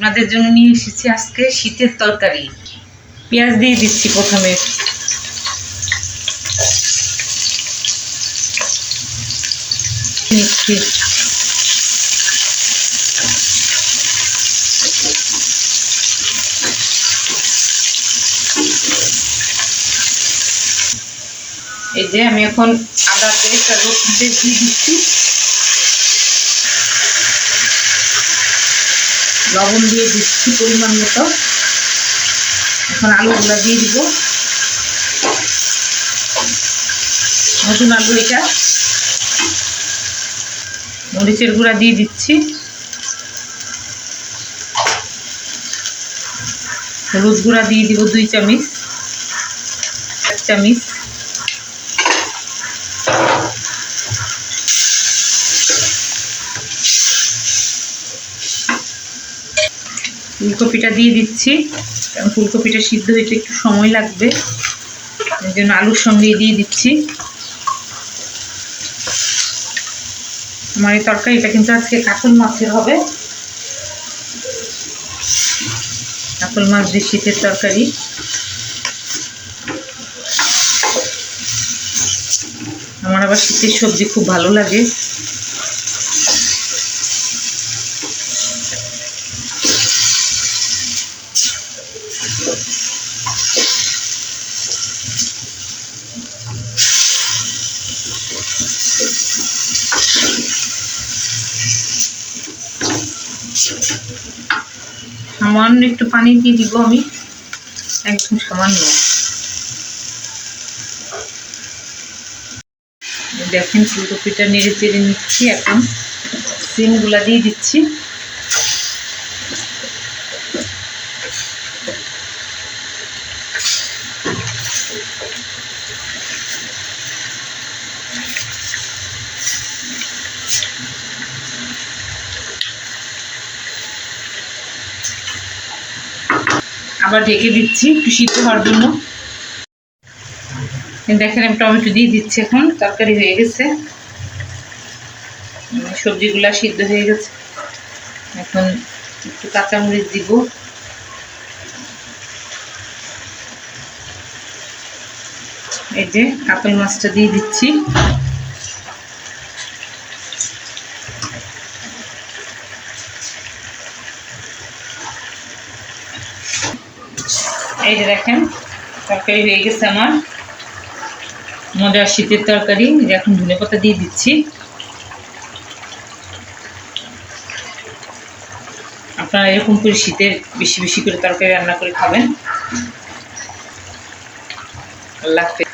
আপনাদের জন্য নিয়ে এসেছি আজকে শীতের তরকারি। পেঁয়াজ দিয়ে দিচ্ছি প্রথমে। এই যে আমি এখন আদা পেস্ট আর রসুন দিয়ে দিচ্ছি। লবণ দিয়ে দিচ্ছি পরিমাণ মতো এখন আলুগুলো দিয়ে দিব। নতুন আলু এটা। মরিচের গুঁড়া দিয়ে দিচ্ছি। হলুদ গুঁড়া দিয়ে দিব দুই চামিচ, এক চামচ। ফুলকপিটা দিয়ে দিচ্ছি। কারণ ফুলকপিটা সিদ্ধ হইতে একটু সময় লাগবে। এই জন্য আলুর সঙ্গে দিয়ে দিচ্ছি। আমার এই তরকারিটা কিন্তু আজকে কাতল মাছের হবে। কাতল মাছ দিয়ে শীতের তরকারি। আমার আবার শীতের সবজি খুব ভালো লাগে। সামান্য একটু পানি দিয়ে দিব আমি। একদম সামান্য। দেখেন ফুলকপিটা নেড়ে চেড়ে নিচ্ছি এখন। সিমগুলা দিয়ে দিচ্ছি। আবার ঢেকে দিচ্ছি একটু সিদ্ধ হওয়ার জন্য। দেখেন আমি টমেটো দিয়ে দিচ্ছি এখন, তরকারি হয়ে গেছে। সবজিগুলা সিদ্ধ হয়ে গেছে। এখন একটু কাঁচামরিচ দিব। এই যে কাতল মাছটা দিয়ে দিচ্ছি। এই যে দেখেন, তরকারি হয়ে গেছে আমার। মজার শীতের তরকারি এখন ধনে পাতা দিয়ে দিচ্ছি। আপনারা এরকম করে শীতের বেশি বেশি করে তরকারি রান্না করে খাবেন। আল্লাহ হাফেজ।